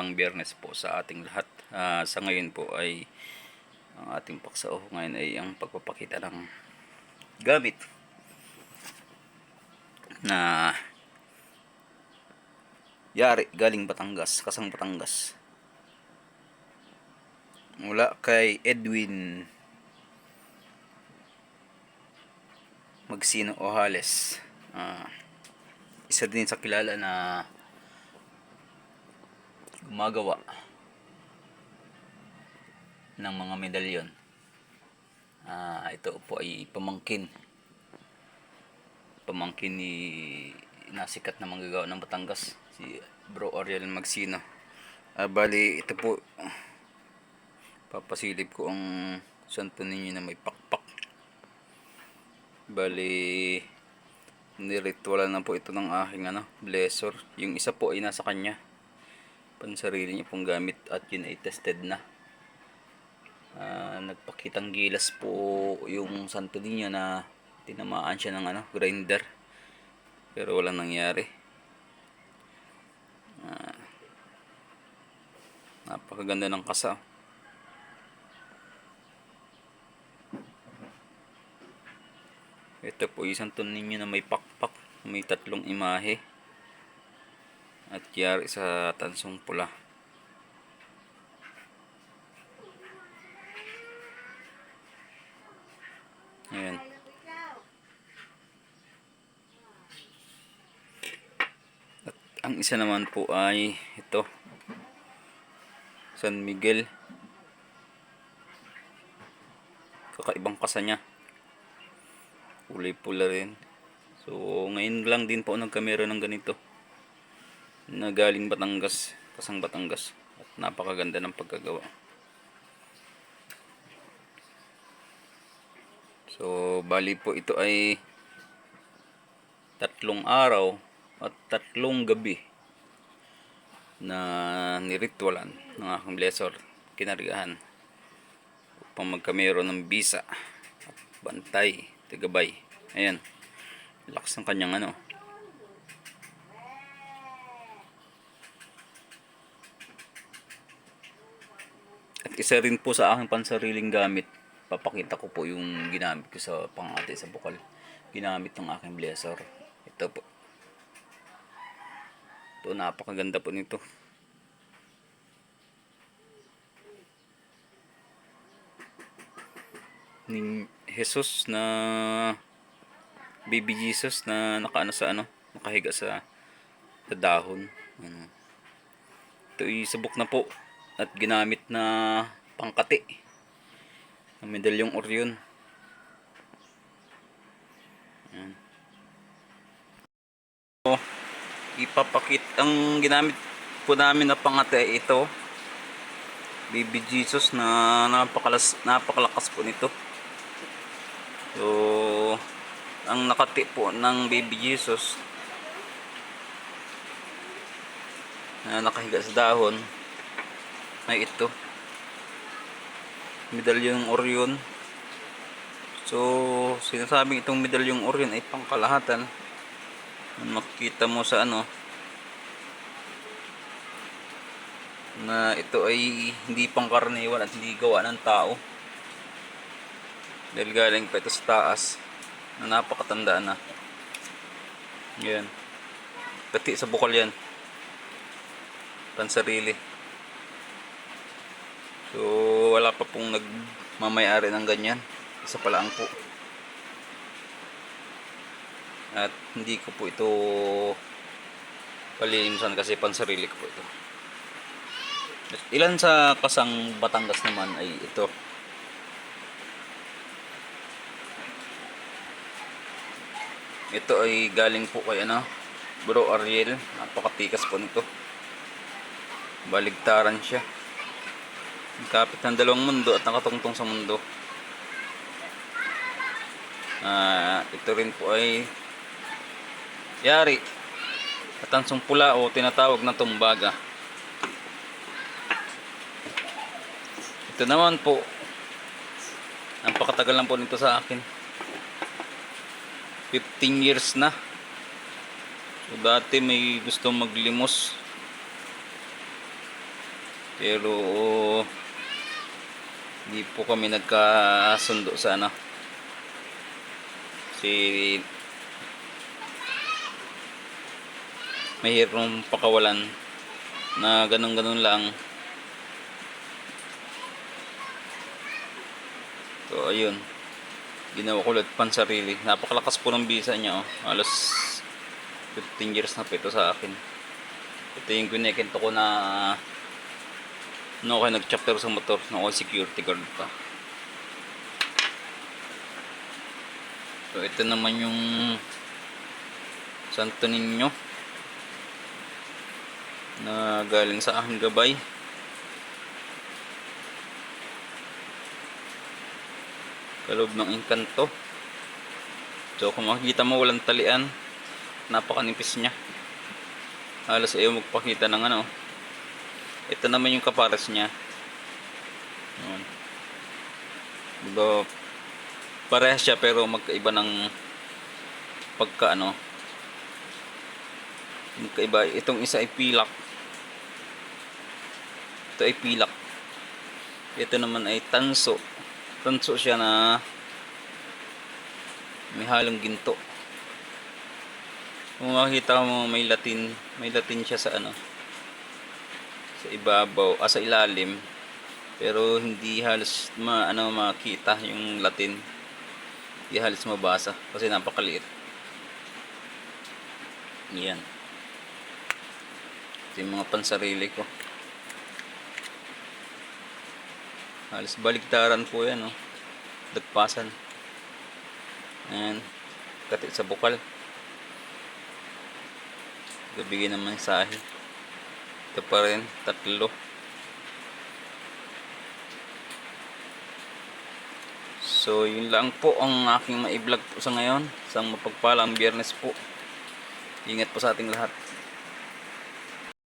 Ang biyernes po sa ating lahat. Ah, sa ngayon po ay ang ating paksa o ngayon ay ang pagpapakita ng gamit na yari galing Batangas, kasang Batangas. Mula kay Edwin Magsino Ojales. Ah, isa din sa kilala na gumagawa ng mga medalyon. Ah, ito po ay pamangkin. Pamangkin ni nasikat na manggagawa ng Batangas, si Bro Ariel Magsino. Ah, bali, ito po papasilip ko ang santo ninyo na may pakpak. Bali, niritualan na po ito ng aking ano, blessor. Yung isa po ay nasa kanya pansarili niya pong gamit at yun ay tested na. Ah, nagpakitang gilas po yung santo niya na tinamaan siya ng ano, grinder. Pero walang nangyari. Ah, napakaganda ng kasa. Ito po isang ton ninyo na may pakpak may tatlong imahe at yari sa tansong pula. Ayan. At ang isa naman po ay ito. San Miguel. Kakaibang kasa niya. Kulay pula rin. So, ngayon lang din po nagkamera ng ganito na galing Batangas, kasang Batangas. At napakaganda ng pagkagawa. So, bali po ito ay tatlong araw at tatlong gabi na niritualan ng aking blessor kinargahan upang magkamero ng bisa at bantay, tagabay. Ayan. Lakas ng kanyang ano, Isa rin po sa aking pansariling gamit, papakita ko po yung ginamit ko sa pangate sa bukal. Ginamit ng aking blessor. Ito po. Ito, napakaganda po nito. Ni Jesus na baby Jesus na nakaano sa ano, nakahiga sa, sa dahon. Ano. Ito ay subok na po at ginamit na pangkati ng medalyong Orion. Ayan. So, ipapakit ang ginamit po namin na pangate ito. Baby Jesus na napakalas, napakalakas po nito. So, ang nakati po ng Baby Jesus na nakahiga sa dahon ay ito. Medalyong Orion. So sinasabing itong medalyong Orion ay pangkalahatan. Makikita mo sa ano na ito ay hindi pangkaraniwan at hindi gawa ng tao. Dahil galing pa ito sa taas na napakatanda na. Yan. Pati sa bukal yan. Pansarili So, wala pa pong nagmamayari ng ganyan. Isa pala ang po. At hindi ko po ito palinimsan kasi pansarili ko po ito. At ilan sa kasang Batangas naman ay ito. Ito ay galing po kay ano, Bro Ariel. Napakatikas po nito. Baligtaran siya. Kapit ng dalawang mundo at nakatungtong sa mundo. Ah, ito rin po ay yari. Atansong pula o tinatawag na tumbaga. Ito naman po. Napakatagal lang po nito sa akin. 15 years na. So dati may gusto maglimos. Pero hindi po kami nagkasundo sa ano. Si mahirong pakawalan na ganun-ganun lang. So, ayun. Ginawa ko ulit pansarili. Napakalakas po ng bisa niya. Oh. Halos 15 years na po ito sa akin. Ito yung kinekinto ko na no ako nag-chapter sa motor na ako security guard pa. So, ito naman yung Santo Niño na galing sa aking gabay. Kaloob ng engkanto. So kung makikita mo walang talian, napakanipis niya. Halos ayaw magpakita ng ano. Ito naman yung kapares niya. Yun. Diba, parehas siya pero magkaiba ng pagka ano. Magkaiba. Itong isa ay pilak. Ito ay pilak. Ito naman ay tanso. Tanso siya na may halong ginto. Kung makikita mo may latin, may latin siya sa ano sa ibabaw, ah, sa ilalim. Pero hindi halos ma, ano, makita yung latin. Hindi halos mabasa kasi napakaliit. Yan. Ito yung mga pansarili ko. Halos baligtaran po yan, oh. Dagpasan. Ayan. Kati sa bukal. Gabigyan naman sa ahin. Ito pa rin, tatlo. So, yun lang po ang aking ma-vlog po sa ngayon. Isang mapagpalang biyernes po. Ingat po sa ating lahat.